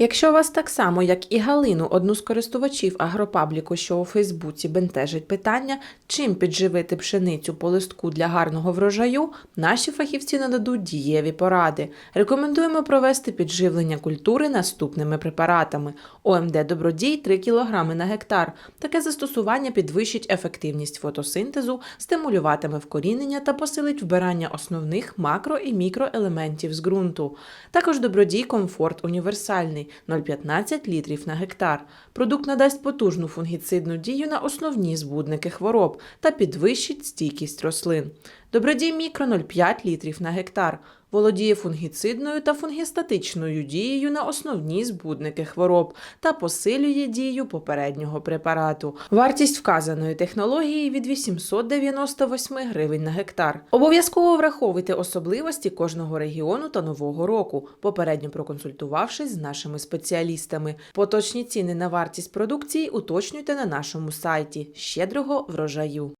Якщо вас так само, як і Галину, одну з користувачів агропабліку, що у Фейсбуці бентежить питання, чим підживити пшеницю по листку для гарного врожаю, наші фахівці нададуть дієві поради. Рекомендуємо провести підживлення культури наступними препаратами: ОМД Добродій 3 кг на гектар. Таке застосування підвищить ефективність фотосинтезу, стимулюватиме вкорінення та посилить вбирання основних макро і мікроелементів з ґрунту. Також добродій комфорт універсальний 0,15 літрів на гектар. Продукт надасть потужну фунгіцидну дію на основні збудники хвороб та підвищить стійкість рослин. Добродій мікро 0,5 літрів на гектар. Володіє фунгіцидною та фунгістатичною дією на основні збудники хвороб та посилює дію попереднього препарату. Вартість вказаної технології від 898 гривень на гектар. Обов'язково враховуйте особливості кожного регіону та нового року, попередньо проконсультувавшись з нашими спеціалістами. Поточні ціни на вартість продукції уточнюйте на нашому сайті. Щедрого врожаю.